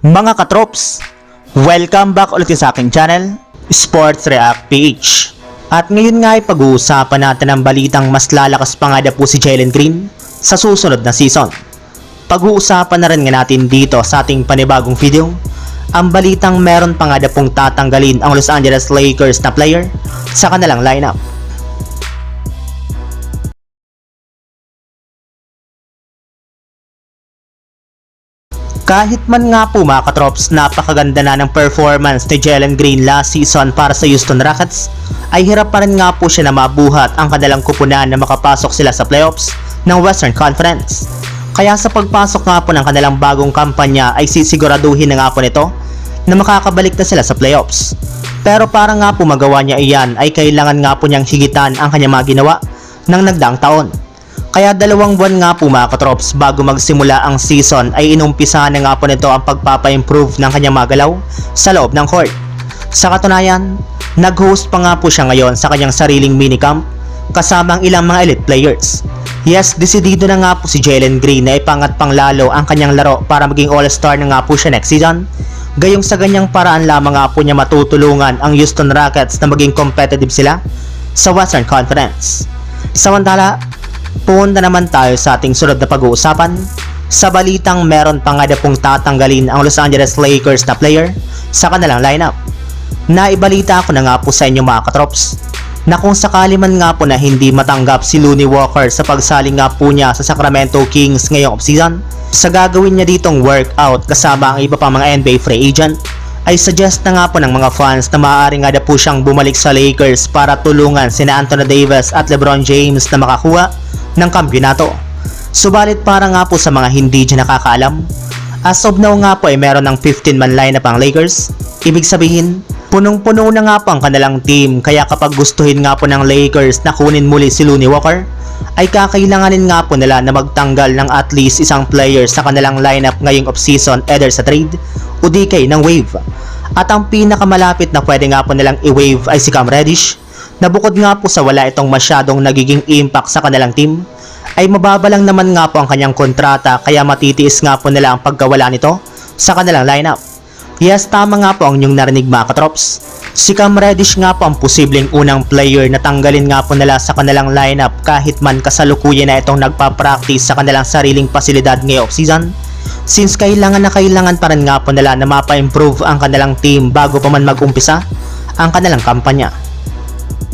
Mga katrops, welcome back ulit sa aking channel, Sports React PH. At ngayon nga ay pag-uusapan natin ang balitang mas lalakas pa nga na po si Jalen Green sa susunod na season. Pag-uusapan na rin nga natin dito sa ating panibagong video, ang balitang meron pa nga na pong tatanggalin ang Los Angeles Lakers na player sa kanilang lineup. Kahit man nga po mga katrops, napakaganda na ng performance ni Jalen Green last season para sa Houston Rockets, ay hirap pa rin nga po siya na mabuhat ang kanilang kupunan na makapasok sila sa playoffs ng Western Conference. Kaya sa pagpasok nga po ng kanilang bagong kampanya ay sisiguraduhin na nga po nito na makakabalik na sila sa playoffs. Pero para nga po magawa niya iyan ay kailangan nga po niyang higitan ang kanyang mga ginawa ng nagdaang taon. Kaya dalawang buwan nga po mga katrops bago magsimula ang season ay inumpisahan na nga po nito ang pagpapa-improve ng kanyang mga galaw sa loob ng court. Sa katunayan, nag-host pa nga po siya ngayon sa kanyang sariling minicamp kasama ang ilang mga elite players. Yes, desidido na nga po si Jalen Green na ipangat pang lalo ang kanyang laro para maging all-star na nga po siya next season. Gayong sa ganyang paraan lamang nga po niya matutulungan ang Houston Rockets na maging competitive sila sa Western Conference. Samantala, punta naman tayo sa ating sunod na pag-uusapan. Sa balitang meron pa nga na pong tatanggalin ang Los Angeles Lakers na player sa kanilang lineup. Naibalita ko na nga po sa inyo mga katrops na kung sakali man nga po na hindi matanggap si Looney Walker sa pagsaling nga po niya sa Sacramento Kings ngayong offseason, sa gagawin niya ditong workout kasama ang iba pang mga NBA free agent, ay suggest na nga po ng mga fans na maaari nga na po siyang bumalik sa Lakers para tulungan sina Anthony Davis at LeBron James na makakuha ng kampyonato. Subalit para nga po sa mga hindi dyan nakakaalam, as of now nga po ay meron ng 15-man lineup ang Lakers. Ibig sabihin, punong-puno na nga po ang kanilang team kaya kapag gustuhin nga po ng Lakers na kunin muli si Looney Walker, ay kakailanganin nga po nila na magtanggal ng at least isang player sa kanilang lineup ngayong offseason either sa trade o di kay ng wave. At ang pinakamalapit na pwede nga po nilang i-wave ay si Cam Reddish na bukod nga po sa wala itong masyadong nagiging impact sa kanilang team, ay mababa lang naman nga po ang kanyang kontrata kaya matitiis nga po nila ang pagkawala nito sa kanilang lineup. Yes, tama nga po ang inyong narinig mga katrops. Si Cam Reddish nga po ang posibleng unang player na tanggalin nga po nila sa kanilang lineup kahit man kasalukuyan na itong nagpa-practice sa kanilang sariling pasilidad ngayong season. Since kailangan na kailangan pa rin nga po nila na mapa-improve ang kanilang team bago pa man mag-umpisa ang kanilang kampanya.